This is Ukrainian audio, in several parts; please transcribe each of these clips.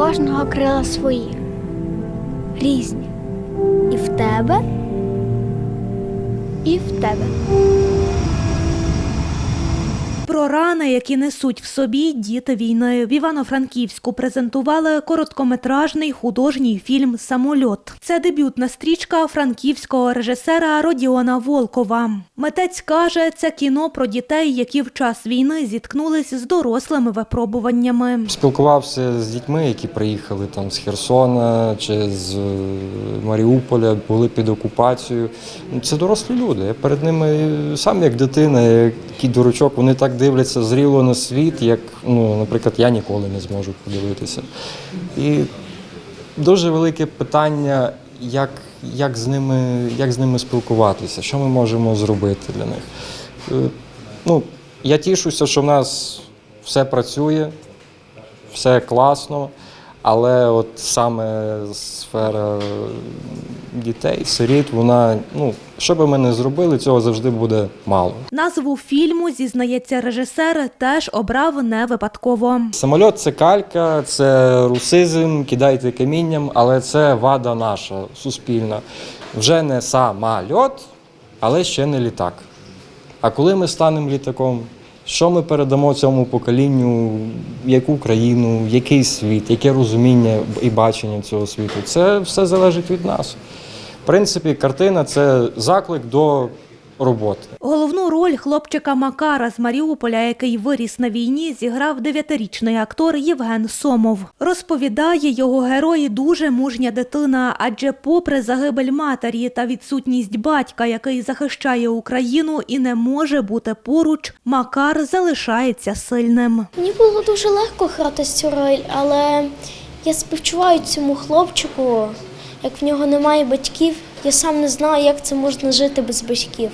кожного крила свої, різні. І в тебе, і в тебе. Про рани, які несуть в собі діти війни, в Івано-Франківську презентували короткометражний художній фільм Самольот. Це дебютна стрічка франківського режисера Родіона Волкова. Митець каже, це кіно про дітей, які в час війни зіткнулись з дорослими випробуваннями. Спілкувався з дітьми, які приїхали там з Херсона чи з е, Маріуполя, були під окупацією. Це дорослі люди. Я перед ними сам як дитина, як який дурачок, вони так дивляться зріло на світ, як, ну, наприклад, я ніколи не зможу подивитися. І дуже велике питання, як, як, з ними, як з ними спілкуватися, що ми можемо зробити для них. Е, Ну, я тішуся, що в нас все працює, все класно, але от саме сфера дітей, сиріт, вона, ну, що би ми не зробили, цього завжди буде мало. Назву фільму, зізнається режисер, теж обрав не випадково. Самольот це калька, це русизм, кидайте камінням, але це вада наша, суспільна. Вже не самольот, але ще не літак. А коли ми станемо літаком, що ми передамо цьому поколінню, яку країну, який світ, яке розуміння і бачення цього світу? Це все залежить від нас. В принципі, картина це заклик до роботи. Головну роль хлопчика Макара з Маріуполя, який виріс на війні, зіграв дев'ятирічний актор Євген Сомов. Розповідає, його герой дуже мужня дитина, адже попри загибель матері та відсутність батька, який захищає Україну і не може бути поруч, Макар залишається сильним. Мені було дуже легко грати цю роль, але я співчуваю цьому хлопчику, як в нього немає батьків. Я сам не знаю, як це можна жити без батьків.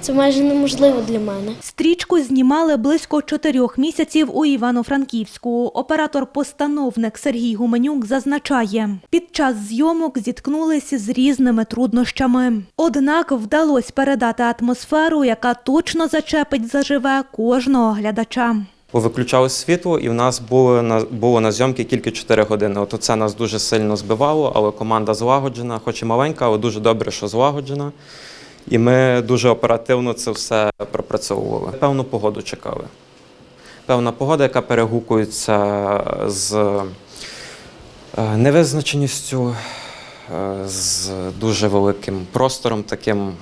Це майже неможливо для мене. Стрічку знімали близько чотирьох місяців у Івано-Франківську. Оператор-постановник Сергій Гуменюк зазначає, під час зйомок зіткнулися з різними труднощами. Однак вдалося передати атмосферу, яка точно зачепить заживе кожного глядача. Виключали світло, і в нас було на було на зйомки тільки 4 години. От це нас дуже сильно збивало, але команда злагоджена, хоч і маленька, але дуже добре, що злагоджена. І ми дуже оперативно це все пропрацьовували. Певну погоду чекали. Певна погода, яка перегукується з е, невизначеністю, е, з дуже великим простором таким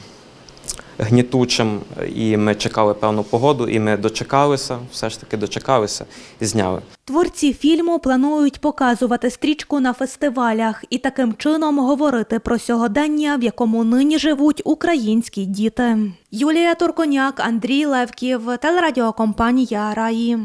гнітучим. І ми чекали певну погоду, і ми дочекалися, все ж таки дочекалися і зняли. Творці фільму планують показувати стрічку на фестивалях і таким чином говорити про сьогодення, в якому нині живуть українські діти. Юлія Турконяк, Андрій Левків, телерадіокомпанія Раї.